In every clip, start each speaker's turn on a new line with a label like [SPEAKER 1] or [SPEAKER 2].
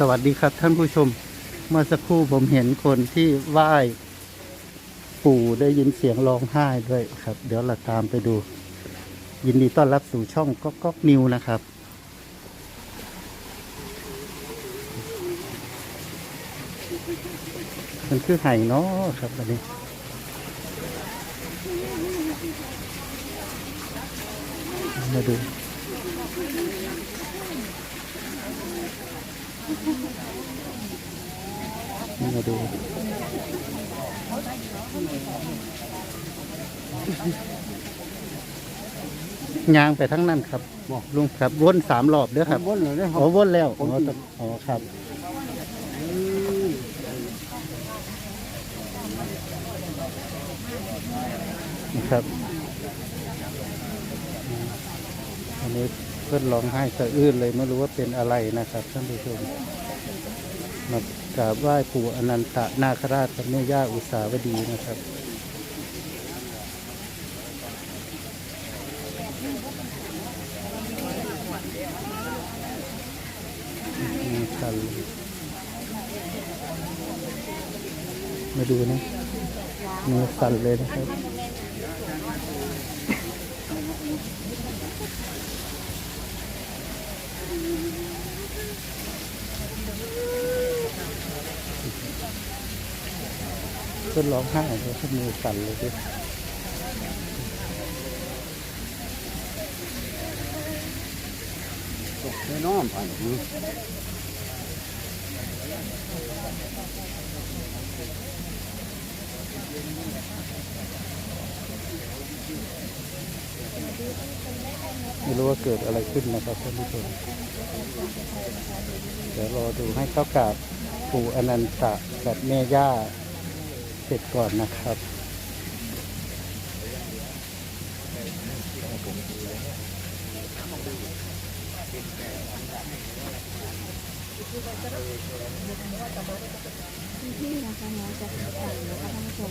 [SPEAKER 1] สวัสดีครับท่านผู้ชม เมื่อสักครู่ผมเห็นคนที่ไหว้ปู่ได้ยินเสียงร้องไห้ด้วยครับ เดี๋ยวเราตามไปดู ยินดีต้อนรับสู่ช่องก๊อกก๊อกนิวนะครับ มันคือไห่เนาะครับอันนี้มาดู มาดูยางไปทั้งนั้นครับลุงครับวนสามรอบเด้อครับ
[SPEAKER 2] วนเลยนะครั
[SPEAKER 1] อ๋
[SPEAKER 2] บ
[SPEAKER 1] อวนแล้วอ๋อตอ๋อครับนะครับอันนี้ เพื่อนร้องไห้สะอื้นเลยไม่รู้ว่าเป็นอะไรนะครับท่านผู้ชมมากราบไหว้ปู่อนันตนาคราชกับแม่ย่าอุตสาวดีนะครับมือสั่นมาดูนะมือสั่นเลยนะครับ เพื่อนร้องไห้เลยขึ้นมือสั่นเลยดิ
[SPEAKER 2] แน่นอนผ่านนี้
[SPEAKER 1] ไม่รู้ว่าเกิดอะไรขึ้นนะครับท่านผู้ชมเดี๋ยวรอดูให้เข้ากราบปู่อนันตะกับแม่ย่า เสร็จก่อนนะครับ
[SPEAKER 3] ที่นะคะน้องจะสั่งนะคะท่านผู้ชม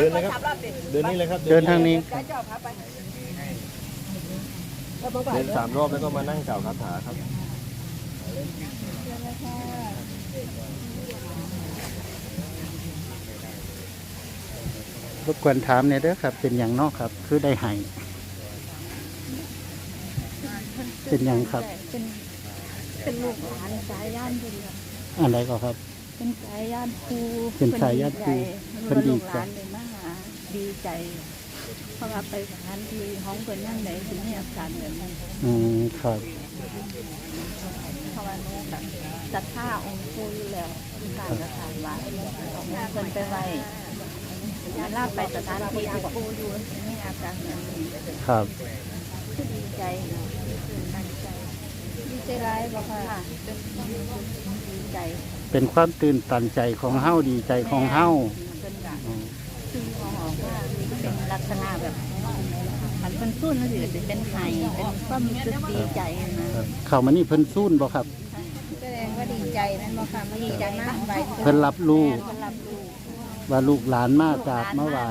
[SPEAKER 4] ดินเลยครับ เดินนี่เลยครับ
[SPEAKER 1] เดินทางนี้
[SPEAKER 4] เดินสามรอบแล้วก็มานั่งกล่าวคาถาครับ
[SPEAKER 1] รบกวนถามเนี่ยเด้อครับ เป็นอย่างนอกครับ คือได้ไห้เป็นอย่างครับ
[SPEAKER 3] เป็นเป็นลูกหลานสายย่านเพิ่นค่ะ
[SPEAKER 1] อะไรก็ครับ
[SPEAKER 3] เป็นสายย่านครู
[SPEAKER 1] เป็นสายญาติครู
[SPEAKER 3] เพิ่น
[SPEAKER 1] เพิ่นดี
[SPEAKER 3] ลูก
[SPEAKER 1] ใจ
[SPEAKER 3] หลานเลยมาหาดีใจ เพราะว่าไปสถานที่ห้องเพิ่นยังไหนถึงมีอาการแบบนี้
[SPEAKER 1] อืมครับ
[SPEAKER 3] เพราะว่าหนูแบบศรัทธาองค์ครูอยู่แล้วการกระถางไว้เอาเงินเพิ่นไปไว้ยาลาบไปสถานที่ที่ครูอยู่มีอาการแบบนี้
[SPEAKER 1] ครับ
[SPEAKER 3] คือดีใจตื่นตันใจดีใจร้ายบอกค่ะเป็นดี ใจ
[SPEAKER 1] เป็นความตื่นตันใจของเฮาดีใจของเฮา
[SPEAKER 3] เป็นแบบ
[SPEAKER 1] อืม
[SPEAKER 3] คือมองออกว่าเป็นลักษณะแบบมันเป็นสู้นั่นสิจะเป็นไห้เป็นความรู้สึกดีใจนะครับ
[SPEAKER 1] เข้ามานี่เพิ่นซูนบ่ครับ
[SPEAKER 3] แสดงว่าดีใจนั่นบอกค่ะไม่ดีใจมากไป
[SPEAKER 1] เพิ่นรับรู้
[SPEAKER 3] เพิ่นรับรู้
[SPEAKER 1] ว่าลูกหลานมากราบมาไหว้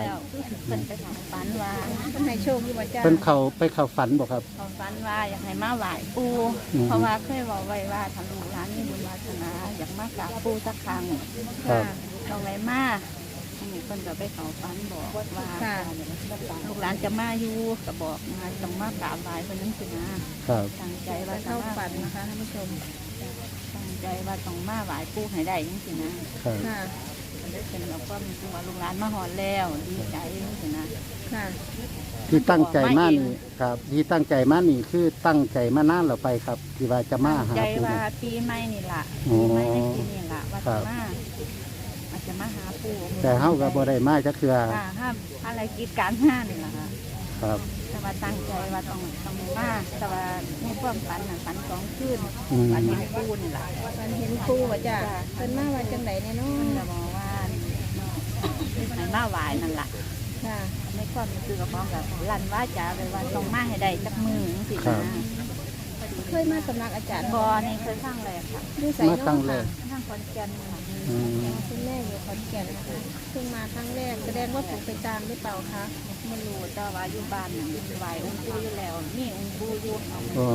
[SPEAKER 3] เพิ่นไปขอฝันว่าเพิ่นให้โชคอยู่ว่าจ้า
[SPEAKER 1] เพิ่นเข้าไปเข้าฝันบ่ครับ
[SPEAKER 3] เขาฝันว่าอยากให้มาไหว้ปู
[SPEAKER 1] อืม
[SPEAKER 3] เพราะว่าเคยบอกไว้ว่าทำลูกร้านนี่บุญ วาสนาอยากมากราบปูสักครั้ง
[SPEAKER 1] ครับ
[SPEAKER 3] เอาไว้มาอันนี้เพิ่นก็ไปเขาฝันบอกว่าลูกหลานจะมาอยู่ก็บอกมาต้องมากราบไหว้เพิ่นนั่นสินะครับ ตั้งใจว่าเข้าฝันนะคะท่านผู้ชมตั้งใจว่าต้องมาไหว้ปูให้ได้จังสินะครับ ค่ะ เป็นเราก็มีตัวลูกหลานมาหอนแล้ว ดีใจจังสินะ ค่ะ
[SPEAKER 1] ที่ตั้งใจมานี่ครับ ที่ตั้งใจมานี่คือตั้งใจมานานแล้วไปครับที่ว่าจะมาหา
[SPEAKER 3] ใจ
[SPEAKER 1] ปู่
[SPEAKER 3] ว่าปีใหม่นี่ล่ะ
[SPEAKER 1] อ๋อ
[SPEAKER 3] ปีใหม่ในปีนี่ล่ะว่า
[SPEAKER 1] ครั
[SPEAKER 3] จะ
[SPEAKER 1] บ
[SPEAKER 3] มาว่าจะมาหาปูปู่
[SPEAKER 1] แต่เฮาก็บ่ได้มาจักเทื่อ
[SPEAKER 3] ค่ะห้ามอะไรกิจการงานนี่แหละค่ะ
[SPEAKER 1] ครับ
[SPEAKER 3] แต่ว่าตั้งใจว่าต้องต้องมาแต่ว่าในความฝันน่ะฝันสองคืน
[SPEAKER 1] อืม
[SPEAKER 3] ฝันเห็นปู่นี่แหละ
[SPEAKER 2] มันเห็นครูว่าจ้ะเพิ่นมาว่าจังไดเนี่ยเนา
[SPEAKER 3] มันจะะบอกว่าให้มาไหวายนั่นแหละ
[SPEAKER 2] ค่ะ
[SPEAKER 3] ในความรู้สึกของกับลันว่าจ๋าเลยว่าต้องมาให้ได้จักมือสิ
[SPEAKER 1] ครั
[SPEAKER 3] นะ
[SPEAKER 1] บ
[SPEAKER 2] เคยมาสำนักอาจารย์
[SPEAKER 3] บอนี่เคยสร้างเลยค่ะ
[SPEAKER 2] ดูใส่
[SPEAKER 1] มา
[SPEAKER 2] เนาะ
[SPEAKER 1] ตั้งแรก
[SPEAKER 3] สร้างคอนแกนค่ะ
[SPEAKER 1] อืม
[SPEAKER 2] คุณแม่อยู่ขอนแก่นนะคะเพิ่งมาครั้งแรกแสดงว่าถูกไปตามหรือเปล่าคะ
[SPEAKER 3] ไม่รู้แต่ว่าอยู่บ้านน่ะไหวองค์ปู่อยู่แล้วนี่องค์ปู่อยู่เอา
[SPEAKER 1] อ๋อ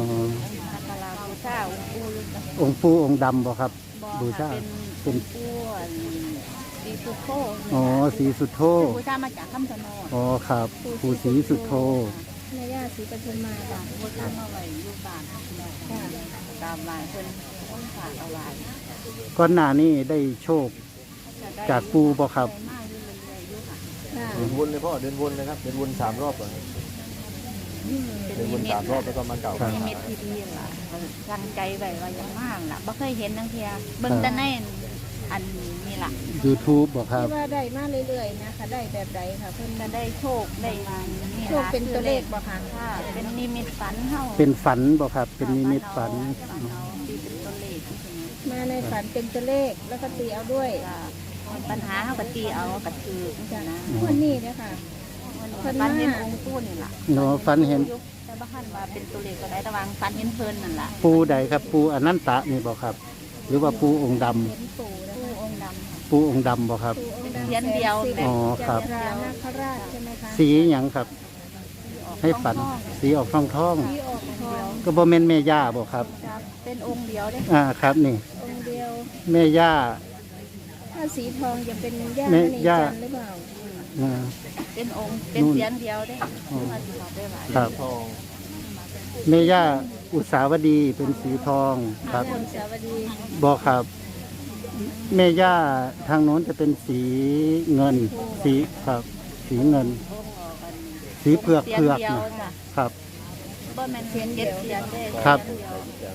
[SPEAKER 3] สักการะบูชาองค์ปู่อยู่กับ
[SPEAKER 1] องค์ปู่องค์ดำบ่ครับ
[SPEAKER 3] บ่
[SPEAKER 1] บูชา
[SPEAKER 3] ค่ะเป็น องค์ปู่อัน สีสุโธ
[SPEAKER 1] อ๋อสีสุดโธ
[SPEAKER 3] ซึ่งบูชามาจากคำชะโนด
[SPEAKER 1] อ๋อครับปู่สีสุดโธ
[SPEAKER 2] แม่ย่าศรีปทุมมา
[SPEAKER 3] จ้ะ
[SPEAKER 2] ค่ะ
[SPEAKER 3] บูชามาไว้อยู่บ้าน
[SPEAKER 2] ค่ะ
[SPEAKER 3] ตามลายเพิ่นต้องฝากเอาไว้
[SPEAKER 1] ก่อนหน้านี้ได้โชค
[SPEAKER 3] จะได้
[SPEAKER 1] จากปู่บ่ครับ
[SPEAKER 3] ไปมาอยู่เรื่อยๆอยู่ค่ะ
[SPEAKER 2] ค่ะ
[SPEAKER 4] เดินวนเลยพ่อเดินวนเลยครับเดินวนสามรอบก่อน
[SPEAKER 3] เป็น
[SPEAKER 4] เดิน
[SPEAKER 3] นิ
[SPEAKER 4] วน
[SPEAKER 3] มิต
[SPEAKER 4] สามรอบแล้วก็มาเก่า
[SPEAKER 1] ครับ
[SPEAKER 3] นิมิตที่ดีล่ะตั้งใจไว้ว่าอย่างมากล่ะบ่เคยเห็นนังเทียเบิ่งแต่ใน อันนี้ล่ะ
[SPEAKER 1] YouTube บ่ครับ
[SPEAKER 2] ที่ว่าได้มาเรื่อยๆนะคะได้แบบใดค่ะเพิ่น
[SPEAKER 3] จะได้โชคได้มานี่
[SPEAKER 2] โชคเป็นตัวเลขบ่คะ
[SPEAKER 3] ค่ะเป็นนิมิตฝันเฮา
[SPEAKER 1] เป็นฝันบ่ครับ เป็นนิมิตฝัน
[SPEAKER 3] ฝันเอาที่เป็นตัวเลขที่สุด
[SPEAKER 2] มาในฝันเป็นตัวเลขแล้วก็ตีเอาด้วย
[SPEAKER 3] จ้ะปัญหาเฮาก็ตีเอาก็คือจังนะ
[SPEAKER 2] วันนี้นะคะ
[SPEAKER 3] ฝันเห็นองค์ปู่นี่ล่ะ
[SPEAKER 1] เนาะฝันเห็น
[SPEAKER 3] แต่บ่ทันว่าเป็นตัวเลขก็ได้ระวังฝันเห็นเพิ่นนั่นล่ะ
[SPEAKER 1] ปูใดครับ ปูอนันตะนี่บ่ครับ หรือว่าปูองค์ดำ
[SPEAKER 2] เห็นปู่
[SPEAKER 3] ปูองค์ดำ
[SPEAKER 1] บ่ครับ
[SPEAKER 2] ปู่องค์ดำ
[SPEAKER 3] เขียนเดียว
[SPEAKER 2] แสนสิ
[SPEAKER 1] อ๋อครับ
[SPEAKER 2] จักรานาคราชใช่ไหมคะ
[SPEAKER 1] สีหยังครับ ให้ฝันสีออกทองทอง
[SPEAKER 2] ที่ออกทอง
[SPEAKER 1] ๆก็บ่แม่นแม่ย่าบ่ครับ
[SPEAKER 3] จ้ะเป็นองค์เดียวเด้
[SPEAKER 1] อ่าครับ นี่
[SPEAKER 2] องค์เดียว
[SPEAKER 1] แม่ย่า
[SPEAKER 2] ถ้าสีทองจะเป็นย่า
[SPEAKER 1] แม่
[SPEAKER 2] มณี
[SPEAKER 1] ย่า
[SPEAKER 2] จันทร์หรือเปล่า
[SPEAKER 1] อ่า
[SPEAKER 3] เป็นองค์ เป็นเสียงเดียวเด้
[SPEAKER 1] อ๋อ
[SPEAKER 3] มาสิเขาไปไหว้
[SPEAKER 1] ครับ
[SPEAKER 4] ทอง
[SPEAKER 1] แม่ย่าอุสาวดีเป็นสีทองครับ
[SPEAKER 2] คุณสาวดี
[SPEAKER 1] บ่ครับ แม่ย่าทางโน้นจะเป็นสีเงิน สีครับ สีเงิน
[SPEAKER 3] องค์ออกกัน
[SPEAKER 1] สีเผือก
[SPEAKER 3] เสียง
[SPEAKER 1] เผือก
[SPEAKER 3] เดียว
[SPEAKER 1] นะ
[SPEAKER 3] จ้ะ
[SPEAKER 1] ครับ
[SPEAKER 3] บ่แม่นเสียงเจ็ดเสียงเด้
[SPEAKER 1] ครับ
[SPEAKER 3] เสียงเดียว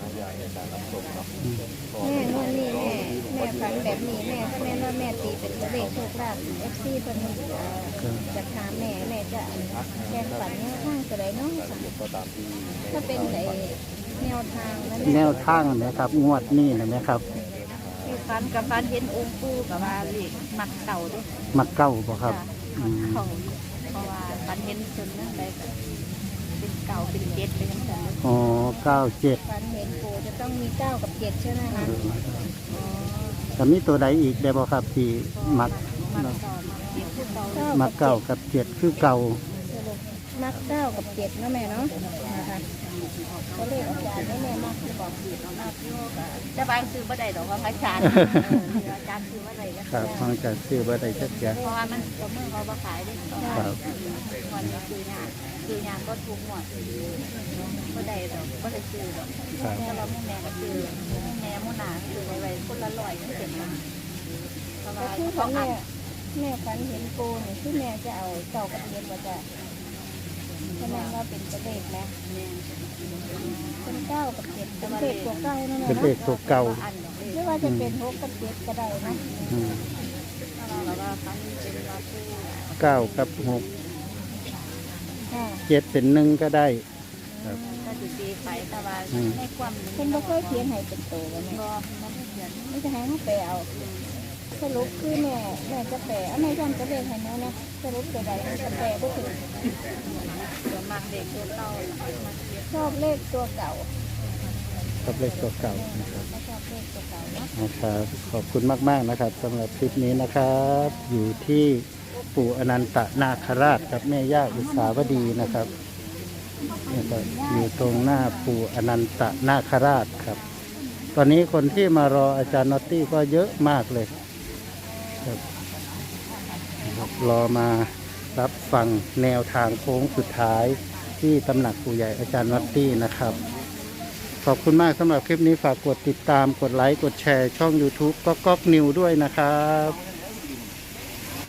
[SPEAKER 2] แม่งวดนี้แม่แม่ฝันแบบนี้แม่ถ้าแม่ว่าแม่ตีเป็นตัวเลขโชคลาภเอฟซีเพิ่นเอ่อจะถามแม่แม่จะแทนฝันแนวทางตัวใดเน้องถ้าเป็นไอ้แนวทางนั้น
[SPEAKER 1] แนวทางนะครับ งวดนี้นะครับ
[SPEAKER 3] ที่ฝันกับฝันเห็นองค์ปู่กับว่าเลขมักเก่าเด้
[SPEAKER 1] มักเก้าบ่ครับ
[SPEAKER 3] จ้ะ
[SPEAKER 1] อื
[SPEAKER 3] มัก
[SPEAKER 1] ม
[SPEAKER 3] เก่าเพราะว่าฝันเห็นจนนั่นได้ก็เป็นเก่าเป็นเจ็ดเป็นจังซั่นเลย
[SPEAKER 1] อ๋อเก้าเจ็ด
[SPEAKER 2] ฝันเห็นปู่จะต้องมีเก้ากับเจ็ดใช่ไหมคะ
[SPEAKER 1] แต่มีตัวใดอีกได้บ่ครับที่มัก
[SPEAKER 3] มักเก่ามักเจ็ดคือเก่า
[SPEAKER 2] เก้า
[SPEAKER 1] มัก
[SPEAKER 2] กับ
[SPEAKER 1] เก้ากับเจ็ดคือเก่า
[SPEAKER 2] สรุปมักเก้ากับเจ็ดเนาะแม่เนาะนะคะ ก็เลขอาจารย์ให้แม่มากที่บอก
[SPEAKER 3] มักโยกอะจะบางซื้อบ่ได้ดอกว่าอาจารย์อาจารย์ซื้อบ่ได้นะครับ
[SPEAKER 1] ฟังจากชื่อบ่ได้จักอย่าง
[SPEAKER 3] เพราะว่ามันตัวมือเขาบ่ขายเด้
[SPEAKER 1] ครับ
[SPEAKER 3] วันนี้ซื้อยากซื้อยากก็ทุกหมดบ่ได้ดอกบ่ได้ซื้อดอก
[SPEAKER 1] ครับ
[SPEAKER 3] แต่ว่าแม่ก็ซื้อแม่มุ่นหนาซื้อไว้ไว้คนละร้อยจังซี่นะเพราะ
[SPEAKER 2] ก็
[SPEAKER 3] ว่า
[SPEAKER 2] คือข
[SPEAKER 3] ข
[SPEAKER 2] อ
[SPEAKER 3] องง
[SPEAKER 2] แม่
[SPEAKER 3] อัน
[SPEAKER 2] แม่ฝันเห็นปูนี่คือแม่จะเอาเก้ากับเจ็ดว่าจะ แสดงว่าเป็นตัวเลขนะ
[SPEAKER 3] แม่
[SPEAKER 2] เป็นเก้ากับเจ็ดเป็นเลขตัวเก้านั่นแหละ
[SPEAKER 1] เป็นเล
[SPEAKER 2] เนาะ
[SPEAKER 1] ขตัวเก่า
[SPEAKER 3] อันดอกเด้
[SPEAKER 2] ไม่ว่าจะเป็นหกกับเจ็ดก็ได้นะ
[SPEAKER 1] อืม
[SPEAKER 3] เราเราว่าฟันเป็นว่าผู้
[SPEAKER 1] เก้ากับหก
[SPEAKER 2] ค่ะ
[SPEAKER 1] เจ็ดเป็นหนึ่งก็ได้ครับ
[SPEAKER 3] ก็สิตีไปแต่ว่า
[SPEAKER 1] อืม
[SPEAKER 3] ในความ
[SPEAKER 2] เพิ่นบ่เคยเขียนให้เป็นตัวกันแม่
[SPEAKER 3] ก็บ่ได้เขียน
[SPEAKER 2] ไม่จะให้เขาแปลเอา สรุปคือแม่แม่จะแปลเอาแม่จำตัวเลขให้แม่นะสรุปตัวใดมันจะแปลก็ถึง
[SPEAKER 3] ส่วนมากเด็กตัวเก่าล่าเขียน
[SPEAKER 2] ชอบเลขตัวเก่า
[SPEAKER 1] กับเลขตัวเก่านะครับ
[SPEAKER 2] ชอบเลขตัวเก่านะ
[SPEAKER 1] นะครับขอบคุณมาก ๆนะครับสำหรับคลิปนี้นะครับ อยู่ที่ปู่อนันตนาคราชกับแม่ย่าอุสาวดีนะครับนะครับอยู่ตรงหน้าปู่อนันตนาคราชครับ ตอนนี้คนที่มารออาจารย์นอตตี้ก็เยอะมากเลย ครับรอมารับฟังแนวทางโค้งสุดท้ายที่ตำหนักปู่ใหญ่อาจารย์วัตตี้นะครับ ขอบคุณมากสำหรับคลิปนี้ฝากกดติดตามกดไลค์ กดแชร์ช่อง YouTube ก็ก๊อกนิวด้วยนะครับ